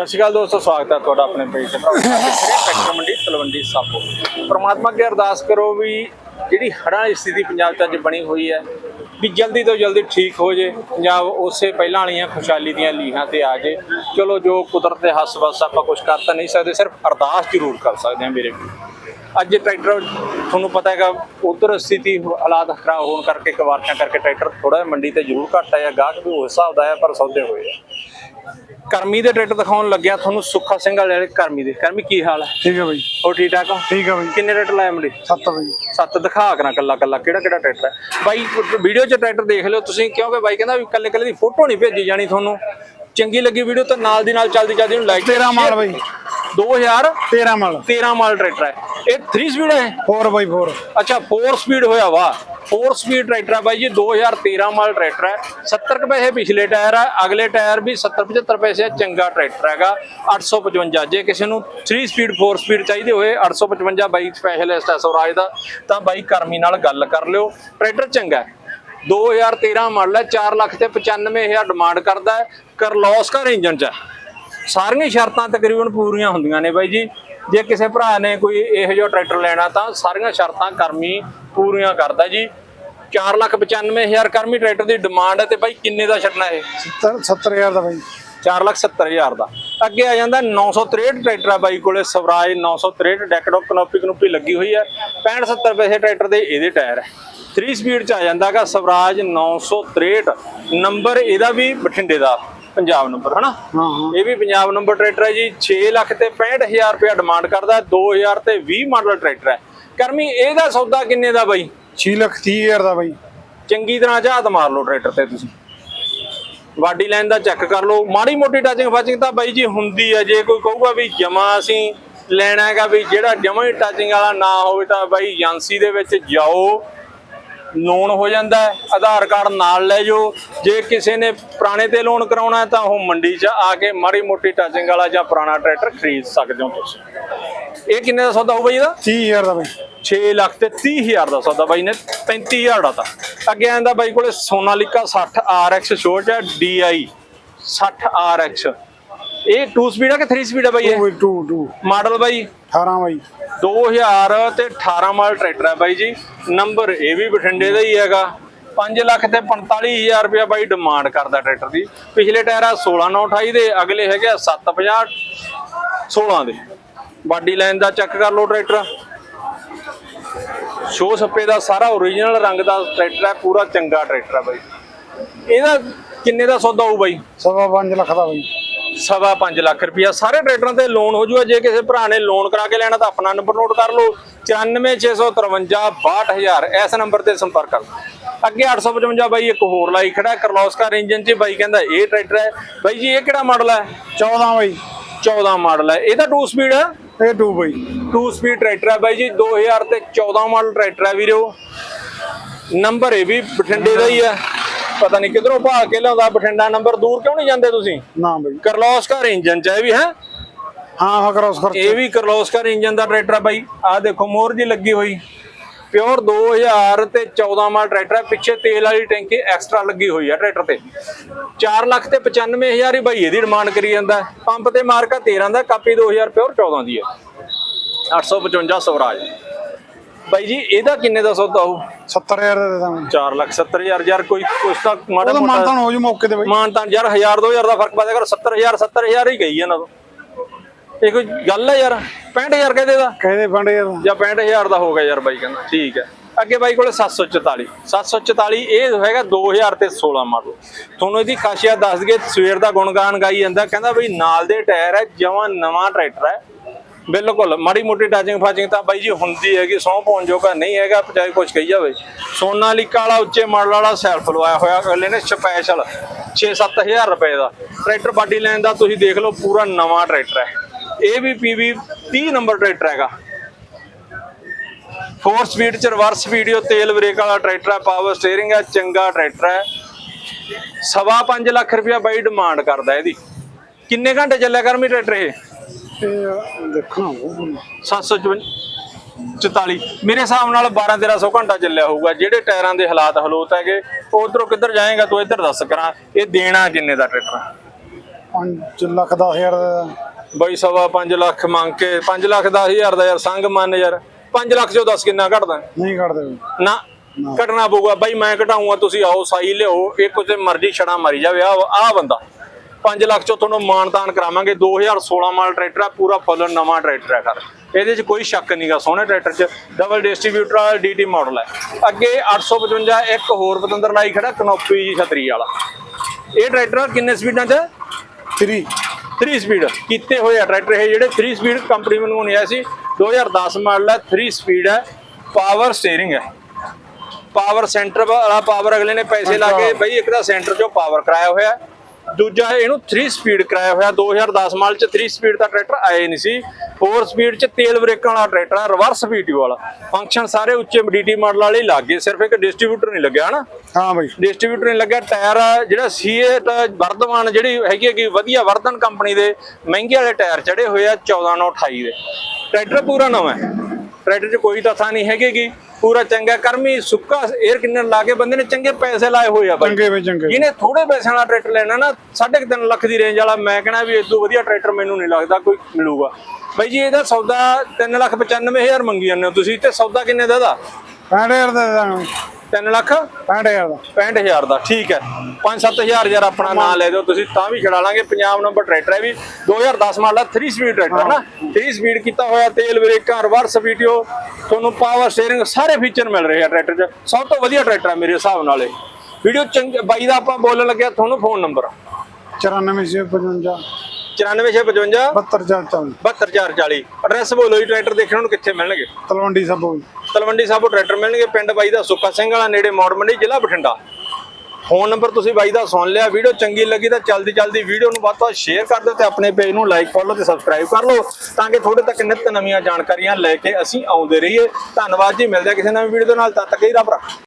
ਸਤਿ ਸ਼੍ਰੀ ਅਕਾਲ ਦੋਸਤੋ, ਸਵਾਗਤ ਹੈ ਤੁਹਾਡਾ ਆਪਣੇ ਪੇਜ ਤੇ। ਟਰੈਕਟਰ ਮੰਡੀ, ਤਲਵੰਡੀ ਸਾਬੋ। ਪ੍ਰਮਾਤਮਾ ਅੱਗੇ ਅਰਦਾਸ ਕਰੋ ਵੀ ਜਿਹੜੀ ਹੜ੍ਹਾਂ ਦੀ ਸਥਿਤੀ ਪੰਜਾਬ 'ਚ ਅੱਜ ਬਣੀ ਹੋਈ ਹੈ, ਵੀ ਜਲਦੀ ਤੋਂ ਜਲਦੀ ਠੀਕ ਹੋ ਜੇ, ਪੰਜਾਬ ਉਸੇ ਪਹਿਲਾਂ ਵਾਲੀਆਂ ਖੁਸ਼ਹਾਲੀ ਦੀਆਂ ਲੀਹਾਂ ਤੇ ਆ ਜੇ। ਚਲੋ, ਜੋ ਕੁਦਰਤ ਦੇ ਹੱਸ ਵਸ ਆਪਾਂ ਕੁਝ ਕਰ ਤਾਂ ਨਹੀਂ ਸਕਦੇ, ਸਿਰਫ ਅਰਦਾਸ ਜ਼ਰੂਰ ਕਰ ਸਕਦੇ ਹਾਂ ਮੇਰੇ ਅੱਜ ਟਰੈਕਟਰ ਤੁਹਾਨੂੰ ਪਤਾ ਹੈਗਾ, ਉਧਰ ਸਥਿਤੀ ਹਾਲਾਤ ਖਰਾਬ ਹੋਣ ਕਰਕੇ ਕਵਾਰਚਾਂ ਕਰਕੇ ਟਰੈਕਟਰ ਥੋੜਾ ਮੰਡੀ ਤੇ ਜ਼ਰੂਰ ਘੱਟ ਆਇਆ, ਗਾਹਕ ਵੀ ਉਸ ਹਿਸਾਬ ਦਾ ਹੈ ਪਰ ਸੌਦੇ ਹੋਏ ਆ। ਕਰਮੀ ਦੇ ਟਰੈਕਟਰ ਦਿਖਾਉਣ ਲੱਗਿਆ ਤੁਹਾਨੂੰ ਸੁੱਖਾ ਸਿੰਘ ਵਾਲੇ ਕਰਮੀ ਦੇ। ਕਰਮੀ ਕੀ ਹਾਲ ਹੈ? ਠੀਕ ਹੈ ਬਾਈ। ਹੋਰ ਠੀਕ ਠਾਕ ਹੋ? ਠੀਕ ਹੈ ਬਾਈ। ਕਿੰਨੇ ਟਰੈਕਟਰ ਲਾਏ ਮੰਡੀ? ਸੱਤ ਬਾਈ। ਸੱਤ ਦਿਖਾ ਕਰਾਂ ਕੱਲਾ ਕੱਲਾ ਕਿਹੜਾ ਕਿਹੜਾ ਟਰੈਕਟਰ ਹੈ? ਬਾਈ ਵੀਡੀਓ 'ਚ ਟਰੈਕਟਰ ਦੇਖ ਲਿਓ ਤੁਸੀਂ ਕਿਉਂਕਿ ਬਾਈ ਕਹਿੰਦਾ ਵੀ ਕੱਲੇ ਕੱਲੇ ਦੀ ਫੋਟੋ ਨਹੀਂ ਭੇਜੀ ਜਾਣੀ ਤੁਹਾਨੂੰ। ਚੰਗੀ ਲੱਗੀ ਵੀਡੀਓ ਤਾਂ ਨਾਲ ਦੀ ਨਾਲ ਚੱਲਦੀ ਚੱਲਦੀ ਨੂੰ ਲਾਈਕ 13 ਮਾਲ ਬਾਈ। 2013 13 ਮਾਲ। ਮਾਡਲ ਟਰੈਕਟਰ ਹੈ। ਇਹ 3 ਸਪੀਡ ਹੈ 4 ਬਾਈ 4 ਅੱਛਾ 4 ਸਪੀਡ ਹੋਇਆ ਵਾ। 4 ਸਪੀਡ ਟਰੈਕਟਰ ਹੈ ਬਾਈ ਜੀ 2013 ਮਾਡਲ ਟਰੈਕਟਰ ਹੈ। 70 ਕੁ ਪੈਸੇ ਪਿਛਲੇ ਟਾਇਰ ਹੈ ਅਗਲੇ ਟਾਇਰ ਵੀ 70 75 ਪੈਸੇ ਚੰਗਾ ਟਰੈਕਟਰ ਹੈਗਾ। 855 ਜੇ ਕਿਸੇ ਨੂੰ 3 ਸਪੀਡ 4 ਸਪੀਡ ਚਾਹੀਦੇ ਹੋਏ 855 ਬਾਈ ਸਪੈਸ਼ਲਿਸਟ ਹੈ ਸਵਰਾਜ ਦਾ ਤਾਂ ਬਾਈ ਕਰਮੀ ਨਾਲ ਗੱਲ ਕਰ ਲਿਓ। ਟਰੈਕਟਰ ਚੰਗਾ ਹੈ। 2013 ਮਾਡਲ ਹੈ 4 ਲੱਖ ਤੇ 95000 ਡਿਮਾਂਡ ਕਰਦਾ ਹੈ। ਕਰਲੋਸਕਰ ਇੰਜਨ ਚ। ਸਾਰੀਆਂ ਸ਼ਰਤਾਂ ਤਕਰੀਬਨ ਪੂਰੀਆਂ ਹੁੰਦੀਆਂ ਨੇ ਬਾਈ ਜੀ। ਜੇ ਕਿਸੇ ਭਰਾ ਨੇ ਕੋਈ ਇਹੋ ਜਿਹਾ ਟਰੈਕਟਰ ਲੈਣਾ ਤਾਂ ਸਾਰੀਆਂ ਸ਼ਰਤਾਂ ਕਰਮੀ ਪੂਰੀਆਂ ਕਰਦਾ ਜੀ। 495000 ਕਰਮੀ ਟਰੈਕਟਰ ਦੀ ਡਿਮਾਂਡ ਹੈ ਤੇ ਬਾਈ ਕਿੰਨੇ ਦਾ ਛੱਡਣਾ ਇਹ? 70 70000 ਦਾ ਬਾਈ। 470000 ਦਾ। ਅੱਗੇ ਆ ਜਾਂਦਾ 963 ਟਰੈਕਟਰ ਆ ਬਾਈ ਕੋਲੇ ਸਵਰਾਜ 963 ਡੈਕਡੋ ਕਨੋਪੀ ਕਨੋਪੀ ਲੱਗੀ ਹੋਈ ਹੈ। 65 70 ਪੈਸੇ ਟਰੈਕਟਰ ਦੇ ਇਹਦੇ ਟਾਇਰ ਹੈ। 3 ਸਪੀਡ ਚ ਆ ਜਾਂਦਾਗਾ ਸਵਰਾਜ 963 ਨੰਬਰ ਇਹਦਾ ਵੀ ਬਠਿੰਡੇ ਦਾ। ਪੰਜਾਬ ਨੰਬਰ ਹਨਾ? ਹਾਂ ਇਹ ਵੀ ਪੰਜਾਬ ਨੰਬਰ ਟਰੈਕਟਰ ਹੈ ਜੀ 6 ਲੱਖ ਤੇ 65000 ਰੁਪਇਆ ਡਿਮਾਂਡ ਕਰਦਾ ਹੈ, 2000 ਤੇ 20 ਮਾਡਲ ਟਰੈਕਟਰ ਹੈ। ਕਰਮੀ ਇਹਦਾ ਸੌਦਾ ਕਿੰਨੇ ਦਾ ਬਾਈ? 6 ਲੱਖ 30000 ਦਾ ਬਾਈ। ਚੰਗੀ ਤਰ੍ਹਾਂ ਝਾਤ ਮਾਰ ਲਓ ਟਰੈਕਟਰ ਤੇ ਤੁਸੀਂ। ਵਾਡੀ ਲਾਈਨ ਦਾ ਚੈੱਕ ਕਰ ਲਓ। ਮਾੜੀ ਮੋਟੀ ਟੱਚਿੰਗ ਫਾਚਿੰਗ ਤਾਂ ਬਾਈ ਜੀ ਹੁੰਦੀ ਹੈ। ਜੇ ਕੋਈ ਕਹੂਗਾ ਵੀ ਜਮਾ ਅਸੀਂ ਲੈਣਾ ਹੈਗਾ ਵੀ ਜਿਹੜਾ ਜਮਾ ਹੀ ਟੱਚਿੰਗ ਵਾਲਾ ਨਾ ਹੋਵੇ ਤਾਂ ਬਾਈ ਏਜੰਸੀ ਦੇ ਵਿੱਚ ਜਾਓ। ਲੋਨ ਹੋ ਜਾਂਦਾ ਹੈ ਆਧਾਰ ਕਾਰਡ ਨਾਲ ਲੈ ਜਾਓ। ਜੇ ਕਿਸੇ ਨੇ ਪੁਰਾਣੇ ਤੇ ਲੋਨ ਕਰਾਉਣਾ ਤਾਂ ਉਹ ਮੰਡੀ 'ਚ ਆ ਕੇ ਮਾੜੀ ਮੋਟੀ ਟੱਚਿੰਗ ਵਾਲਾ ਜਾਂ ਪੁਰਾਣਾ ਟਰੈਕਟਰ ਖਰੀਦ ਸਕਦੇ ਹੋ ਤੁਸੀਂ। ਇਹ ਕਿੰਨੇ ਦਾ ਸੌਦਾ ਹੋਊ ਬਾਈ ਇਹਦਾ? 30000 ਦਾ ਬਾਈ। 6 ਲੱਖ ਤੇ 30 ਹਜ਼ਾਰ ਦਾ ਸੌਦਾ ਬਾਈ ਨੇ 35000 ਦਾ ਤਾਂ। ਅੱਗੇ ਆਂਦਾ ਬਾਈ ਕੋਲੇ ਸੋਨਾਲੀਕਾ 60 RX ਛੋਟ ਹੈ DI 60 RX ਇਹ 2 ਸਪੀਡ ਆ ਕਿ 3 ਸਪੀਡ ਆ ਬਾਈ ਇਹ? 2 2 ਮਾਡਲ ਬਾਈ? 18 ਬਾਈ। 2000 ਤੇ 18 ਮਾਡਲ ਟਰੈਕਟਰ ਹੈ ਬਾਈ ਜੀ। ਨੰਬਰ ਇਹ ਵੀ ਬਠਿੰਡੇ ਦਾ ਹੀ ਹੈਗਾ। 5 ਲੱਖ ਤੇ 45000 ਰੁਪਇਆ ਬਾਈ ਡਿਮਾਂਡ ਕਰਦਾ ਟਰੈਕਟਰ ਦੀ। ਪਿਛਲੇ ਟਾਇਰ ਆ 16928 ਦੇ ਅਗਲੇ ਹੈਗੇ ਆ 750 16 ਦੇ। ਬਾਡੀ ਲਾਈਨ ਦਾ ਚੈੱਕ ਕਰ ਲਓ ਟਰੈਕਟਰ। ਸ਼ੋ ਸੱਪੇ ਦਾ ਸਾਰਾ ਓਰੀਜਨਲ ਰੰਗ ਦਾ ਟਰੈਕਟਰ ਹੈ ਪੂਰਾ ਚੰਗਾ ਟਰੈਕਟਰ ਹੈ ਬਾਈ। ਇਹਦਾ ਕਿੰਨੇ ਦਾ ਸੌਦਾ ਹੋਊ ਬਾਈ? ਸਵਾ 5 ਲੱਖ ਦਾ ਬਾਈ। ਸਵਾ 5 ਲੱਖ ਰੁਪਇਆ। ਸਾਰੇ ਟਰੈਕਟਰਾਂ ਤੇ ਲੋਨ ਹੋ ਜੂਗਾ। ਜੇ ਕਿਸੇ ਭਰਾ ਨੇ ਲੋਨ ਕਰਾ ਕੇ ਲੈਣਾ ਤਾਂ ਆਪਣਾ ਨੰਬਰ ਨੋਟ ਕਰ ਲਓ। 946556 62000 ਇਸ ਨੰਬਰ ਤੇ ਸੰਪਰਕ ਕਰ। ਲਓ ਅੱਗੇ 855 ਬਾਈ ਇੱਕ ਹੋਰ ਲਾਈ ਖੜਾ। ਕਰਲੋਸਕਰ ਇੰਜਨ 'ਚ ਬਾਈ ਕਹਿੰਦਾ ਇਹ ਟਰੈਕਟਰ ਹੈ। ਬਾਈ ਜੀ ਇਹ ਕਿਹੜਾ ਮਾਡਲ ਹੈ? 14 ਬਾਈ। 14 ਮਾਡਲ ਹੈ। ਇਹ ਤਾਂ 2 ਸਪੀਡ ਹੈ। ਇਹ 2 ਬਾਈ। 2 ਸਪੀਡ ਟਰੈਕਟਰ ਹੈ ਬਾਈ ਜੀ। 2000 ਤੇ 14 ਮਾਡਲ ਟਰੈਕਟਰ ਹੈ ਵੀਰੋ। ਨੰਬਰ ਇਹ ਵੀ ਬਠਿੰਡੇ ਦਾ ਹੀ ਹੈ। ਪਤਾ ਨਹੀਂ ਕਿਧਰੋਂ ਭਾਲ ਕੇ ਲਿਆਉਂਦਾ ਬਠਿੰਡਾ ਨੰਬਰ ਦੂਰ ਕਿਉਂ ਨਹੀਂ ਜਾਂਦੇ ਤੁਸੀਂ? ਨਾ ਬਾਈ। ਕਰਲੋਸਕਰ ਇੰਜਨ ਚ ਵੀ ਹੈ? ਹਾਂ ਹਾਂ ਕਰੋਸ ਖਰਚ ਇਹ ਵੀ ਕਰਲੋਸਕਰ ਇੰਜਨ ਦਾ ਟਰੈਕਟਰ ਹੈ ਬਾਈ। ਆਹ ਦੇਖੋ ਮੋਹਰ ਜੀ ਲੱਗੀ ਹੋਈ। ਪਿਓਰ 2000 ਤੇ 14 ਮਾਡਲ ਟਰੈਕਟਰ ਹੈ ਪਿੱਛੇ ਤੇਲ ਵਾਲੀ ਟੈਂਕੀ ਐਕਸਟਰਾ ਲੱਗੀ ਹੋਈ ਹੈ ਟਰੈਕਟਰ ਤੇ। 4 ਲੱਖ ਤੇ 95000 ਹੀ ਬਾਈ ਇਹਦੀ ਡਿਮਾਂਡ ਕਰੀ ਜਾਂਦਾ। ਪੰਪ ਤੇ ਮਾਰਕਾ 13 ਦਾ ਕਾਪੀ 2000 ਪਿਓਰ 14 ਦੀ ਹੈ 855 ਸਵਰਾਜ। ਬਾਈ ਜੀ ਇਹਦਾ ਕਿੰਨੇ ਦਾ ਸੌਦਾ ਹੋਊ? 70000 ਦਾ ਦੇ ਦਾਂਗੇ। 4 ਲੱਖ 70000 ਯਾਰ ਕੋਈ ਕੁਛ ਤਾਂ ਮਾੜਾ ਉਹਦਾ ਮੋਟਾ ਮਾਨਤਾਨ ਹੋ ਜੂ ਮੌਕੇ ਤੇ ਬਾਈ। ਮਾਨ ਤਾਂ ਯਾਰ 1000 2000 ਦਾ ਫ਼ਰਕ ਪਾ ਦਿਆ ਕਰ 70000 70000 ਹੀ ਗਈ ਇਹਨਾਂ ਤੋਂ। ਇਹ ਕੋਈ ਗੱਲ ਹੈ ਯਾਰ? 65000 ਕਹਦੇ ਦਾ ਕਹਿੰਦੇ ਫੰਡ ਯਾਰ ਜਾਂ 65000 ਦਾ ਹੋ ਗਿਆ ਯਾਰ ਬਾਈ ਕਹਿੰਦਾ ਠੀਕ ਹੈ। ਅੱਗੇ ਬਾਈ ਕੋਲੇ 744 744 ਇਹ ਹੈਗਾ 2000 ਤੇ 16 ਮਾਡਲ ਤੁਹਾਨੂੰ ਇਹਦੀ ਖਾਸੀਅਤ ਦੱਸ ਦਈਏ ਸਵੇਰ ਦਾ ਗੁਣਗਾਨ ਗਾਈ ਜਾਂਦਾ ਕਹਿੰਦਾ ਬਈ ਨਾਲ ਦੇ ਟਾਇਰ ਹੈ ਜਮਾਂ ਨਵਾਂ ਟਰੈਕਟਰ ਹੈ। ਬਿਲਕੁਲ, ਮਾੜੀ ਮੋਟੀ ਟਾਚਿੰਗ ਫਾਚਿੰਗ ਤਾਂ ਬਾਈ ਜੀ ਹੁੰਦੀ ਹੈਗੀ, ਸੌ ਪਾਉਣ ਜੋਗਾ ਨਹੀਂ ਹੈਗਾ ਚਾਹੇ ਕੁਝ ਕਹੀ ਜਾਵੇ। ਸੋਨਾਲੀਕਾ ਵਾਲਾ ਉੱਚੇ ਮਾਡਲ ਵਾਲਾ ਸੈਲਫ ਲਵਾਇਆ ਹੋਇਆ, ਅਗਲੇ ਨੇ ਸਪੈਸ਼ਲ 6-7000 ਰੁਪਏ ਦਾ। ਟਰੈਕਟਰ ਬਾਡੀ ਲੈਣ ਦਾ ਤੁਸੀਂ ਦੇਖ ਲਓ, ਪੂਰਾ ਨਵਾਂ ਟਰੈਕਟਰ ਹੈ। ਇਹ ਵੀ ਪੀਵੀ 30 ਨੰਬਰ ਟਰੈਕਟਰ ਹੈਗਾ। 4 ਸਪੀਡ ਚ ਰਿਵਰਸ ਵੀਡੀਓ ਤੇਲ ਬ੍ਰੇਕ ਵਾਲਾ ਟਰੈਕਟਰ ਹੈ ਪਾਵਰ ਸਟੀਅਰਿੰਗ ਹੈ, ਚੰਗਾ ਟਰੈਕਟਰ ਹੈ। ਸਵਾ 5 ਲੱਖ ਰੁਪਇਆ ਬਾਈ ਡਿਮਾਂਡ ਕਰਦਾ ਇਹਦੀ। ਕਿੰਨੇ ਘੰਟੇ ਚੱਲਿਆ ਕਰਮੀ ਟਰੈਕਟਰ ਇਹ? ਇਹ ਦੇਖਣਾ 744 ਮੇਰੇ ਹਿਸਾਬ ਨਾਲ 12 1300 ਘੰਟਾ ਚੱਲਿਆ ਹੋਊਗਾ। ਜਿਹੜੇ ਟਾਇਰਾਂ ਦੇ ਹਾਲਾਤ ਹਲੋਤ ਹੈਗੇ ਉਧਰੋਂ ਕਿੱਧਰ ਜਾਏਗਾ ਤੂੰ ਇੱਧਰ ਦੱਸ ਕਰਾਂ ਇਹ ਦੇਣਾ ਕਿੰਨੇ ਦਾ ਟਰੈਕਟਰ? 5 ਲੱਖ 10 ਹਜ਼ਾਰ ਬਈ ਸਵਾ 5 ਲੱਖ ਮੰਗ ਕੇ 5 ਲੱਖ 10 ਹਜ਼ਾਰ ਦਾ ਯਾਰ ਸੰਗ ਮੰਨ ਯਾਰ। 5 ਲੱਖ ਚੋਂ ਦੱਸ ਕਿੰਨਾ ਘਟਦਾ? ਨਹੀਂ ਬਈ ਨਾ ਘਟਣਾ ਪਊਗਾ। ਬਾਈ ਮੈਂ ਘਟਾਉਂਗਾ ਤੁਸੀਂ ਆਓ ਸਾਈ ਲਿਓ ਇੱਕ ਉਤੇ ਮਰਜ਼ੀ ਛੜਾ ਮਾਰੀ ਜਾਵੇ ਆ ਆ ਬੰਦਾ। 5 ਲੱਖ ਚੋਂ ਤੁਹਾਨੂੰ ਮਾਨਤਾਨ ਕਰਾਵਾਂਗੇ। 2016 ਮਾਡਲ ਟਰੈਕਟਰ ਆ ਪੂਰਾ ਫੁੱਲ ਨਵਾਂ ਟਰੈਕਟਰ ਹੈ ਕਰ ਇਹਦੇ 'ਚ ਕੋਈ ਸ਼ੱਕ ਨਹੀਂਗਾ ਸੋਹਣੇ ਟਰੈਕਟਰ 'ਚ। ਡਬਲ ਡਿਸਟ੍ਰੀਬਿਊਟਰ ਵਾਲਾ ਡੀਟੀ ਮਾਡਲ ਹੈ ਅੱਗੇ 855 ਇੱਕ ਹੋਰ ਪਤੰਦਰ ਲਾਈ ਖੜਾ ਕਨੋਪੀ ਜੀ ਛਤਰੀ ਵਾਲਾ। ਇਹ ਟਰੈਕਟਰ ਕਿੰਨੇ ਸਪੀਡਾਂ 'ਚ? 3 3 ਸਪੀਡ ਕੀਤੇ ਹੋਏ ਆ ਟਰੈਕਟਰ ਇਹ ਜਿਹੜੇ 3 ਸਪੀਡ ਕੰਪਨੀ ਮੈਨੂੰ ਨਹੀਂ ਆਇਆ ਸੀ। 2010 ਮਾਡਲ ਹੈ 3 ਸਪੀਡ ਹੈ ਪਾਵਰ ਸਟੀਅਰਿੰਗ ਹੈ ਪਾਵਰ ਸੈਂਟਰ ਵਾਲਾ ਪਾਵਰ ਅਗਲੇ ਨੇ ਪੈਸੇ ਲਾ ਕੇ ਬਈ ਇੱਕ ਤਾਂ ਸੈਂਟਰ ਚੋਂ ਪਾਵਰ ਕਰਾਇਆ ਹੋਇਆ। ਦੂਜਾ ਇਹਨੂੰ 3 ਸਪੀਡ ਕਰਾਇਆ ਹੋਇਆ 2010 ਮਾਡਲ ਚ 3 ਸਪੀਡ ਦਾ ਟਰੈਕਟਰ ਆਏ ਨਹੀਂ ਸੀ। 4 ਸਪੀਡ ਚ ਤੇਲ ਬ੍ਰੇਕਾਂ ਵਾਲਾ ਟਰੈਕਟਰ ਹੈ ਰਿਵਰਸ ਪੀਟੀਓ ਵਾਲਾ। ਫੰਕਸ਼ਨ ਸਾਰੇ ਉੱਚੇ ਡੀਟੀ ਮਾਡਲ ਵਾਲੇ ਲੱਗ ਗਏ ਸਿਰਫ ਇੱਕ ਡਿਸਟ੍ਰੀਬਿਊਟਰ ਨਹੀਂ ਲੱਗਿਆ ਹਨਾ? ਹਾਂ ਬਈ। ਡਿਸਟ੍ਰੀਬਿਊਟਰ ਨਹੀਂ ਲੱਗਿਆ ਟਾਇਰ ਆ, ਜਿਹੜਾ ਸੀਏ ਵਰਧਮਾਨ ਜਿਹੜੀ ਹੈਗੀ ਹੈ ਕਿ ਵਧੀਆ ਵਰਧਨ ਕੰਪਨੀ ਦੇ ਮਹਿੰਗੇ ਵਾਲੇ ਟਾਇਰ ਚੜੇ ਹੋਏ ਆ 1428 ਦੇ। ਟਰੈਕਟਰ ਪੂਰਾ ਨਵਾਂ ਹੈ। ਟਰੈਕਟਰ 'ਚ ਕੋਈ ਤਥਾ ਨਹੀਂ ਹੈਗੀ ਗੀ ਪੂਰਾ ਚੰਗਾ ਕਰਮੀ ਸੁੱਕਾ 에ਅਰ ਕਿੰਨਰ ਲਾ ਕੇ ਬੰਦੇ ਨੇ ਚੰਗੇ ਪੈਸੇ ਲਾਏ ਹੋਏ ਆ ਬਾਈ। ਚੰਗੇ ਬਈ ਚੰਗੇ। ਜਿਹਨੇ ਥੋੜੇ ਪੈਸਿਆਂ ਵਾਲਾ ਟਰੈਕਟਰ ਲੈਣਾ ਨਾ 3.5 ਲੱਖ ਦੀ ਰੇਂਜ ਵਾਲਾ ਮੈਂ ਕਹਿੰਦਾ ਵੀ ਇਦੋਂ ਵਧੀਆ ਟਰੈਕਟਰ ਮੈਨੂੰ ਨਹੀਂ ਲੱਗਦਾ ਕੋਈ ਮਿਲੂਗਾ। ਬਾਈ ਜੀ ਇਹਦਾ ਸੌਦਾ 3 ਲੱਖ 95000 ਮੰਗੀ ਜਾਂਦੇ ਹੋ ਤੁਸੀਂ ਤੇ ਸੌਦਾ ਕਿੰਨੇ ਦਾ ਇਹਦਾ? 65000 ਦਾ ਦੇ ਦਾਂਗੇ। 3 ਲੱਖ? 65000 ਦਾ। 65000 ਦਾ ਠੀਕ ਹੈ। 5-7000 ਯਾਰ ਆਪਣਾ ਨਾਂ ਲੈ ਦਿਓ ਤੁਸੀਂ ਤਾਂ ਵੀ ਛੜਾ ਲਾਂਗੇ। ਪੰਜਾਬ ਨੰਬਰ ਟਰੈਕਟਰ ਹੈ ਵੀ। 2010 ਮਾਡਲ 3 ਸਪੀਡ ਟਰੈਕਟਰ ਹੈ ਨਾ। 3 ਸਪੀਡ ਕੀਤਾ ਹੋਇਆ ਤੇਲ ਬ੍ਰੇਕਾਂ ਰਿਵਰਸ ਵੀਡੀਓ ਤੁਹਾਨੂੰ ਪਾਵਰ ਸਟੀਅਰਿੰਗ ਸਾਰੇ ਫੀਚਰ ਮਿਲ ਰਹੇ ਆ ਟਰੈਕਟਰ 'ਚ। ਸਭ ਤੋਂ ਵਧੀਆ ਟਰੈਕਟਰ ਹੈ ਮੇਰੇ ਹਿਸਾਬ ਨਾਲ ਇਹ। ਵੀਡੀਓ ਚੰਗ ਬਾਈ ਦਾ ਆਪਾਂ ਬੋਲਣ ਲੱਗਿਆ ਤੁਹਾਨੂੰ ਫੋਨ ਨੰਬਰ 9455 94655 72440 72440 ਐਡਰੈਸ ਬੋਲੋ ਜੀ ਟਰੈਕਟਰ ਦੇਖਣ ਨੂੰ ਕਿੱਥੇ ਮਿਲਣਗੇ? ਤਲਵੰਡੀ ਸਾਬੋ ਤਲਵੰਡੀ ਸਾਬੋ ਟਰੈਕਟਰ ਮਿਲਣਗੇ ਪਿੰਡ ਬਾਈ ਦਾ ਸੁੱਕਾ ਸਿੰਘ ਵਾਲਾ ਨੇੜੇ ਮੌੜ ਮੰਡੀ ਜ਼ਿਲ੍ਹਾ ਬਠਿੰਡਾ। ਫੋਨ ਨੰਬਰ ਤੁਸੀਂ ਬਾਈ ਦਾ ਸੁਣ ਲਿਆ ਵੀਡੀਓ ਚੰਗੀ ਲੱਗੀ ਤਾਂ ਜਲਦੀ ਜਲਦੀ ਵੀਡੀਓ ਨੂੰ ਵੱਧ ਤੋਂ ਵੱਧ ਸ਼ੇਅਰ ਕਰ ਦਿਓ ਤੇ ਆਪਣੇ ਪੇਜ ਨੂੰ ਲਾਈਕ ਫੋਲੋ ਤੇ ਸਬਸਕ੍ਰਾਈਬ ਕਰ ਲਓ ਤਾਂ ਕਿ ਤੁਹਾਡੇ ਤੱਕ ਨਿਤ ਨਵੀਆਂ ਜਾਣਕਾਰੀਆਂ ਲੈ ਕੇ ਅਸੀਂ ਆਉਂਦੇ ਰਹੀਏ। ਧੰਨਵਾਦ ਜੀ ਮਿਲਦੇ ਕਿਸੇ ਨਵੀਂ ਵੀਡੀਓ ਦੇ ਨਾਲ ਤਦ ਤੱਕ ਹੀ ਰੱਬ ਰੱਖੇ।